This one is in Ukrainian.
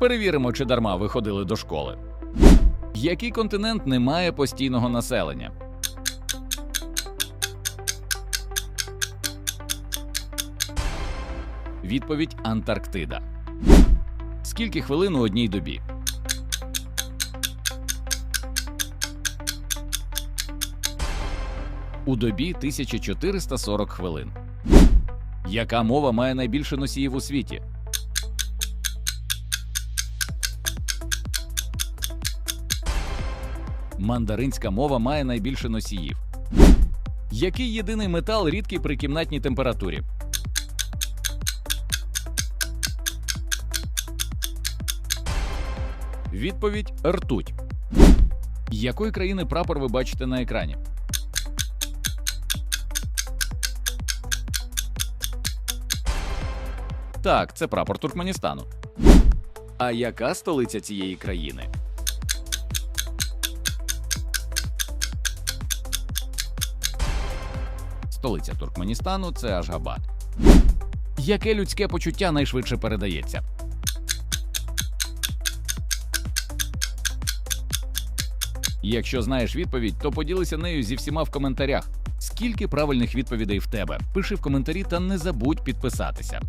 Перевіримо, чи дарма ви ходили до школи. Який континент не має постійного населення? Відповідь Антарктида. Скільки хвилин у одній добі? У добі 1440 хвилин. Яка мова має найбільше носіїв у світі? Мандаринська мова має найбільше носіїв. Який єдиний метал рідкий при кімнатній температурі? Відповідь ртуть. Якої країни прапор ви бачите на екрані? Так, це прапор Туркменістану. А яка столиця цієї країни? Столиця Туркменістану це Ашгабад. Яке людське почуття найшвидше передається? Якщо знаєш відповідь, то поділися нею зі всіма в коментарях. Скільки правильних відповідей в тебе? Пиши в коментарі та не забудь підписатися.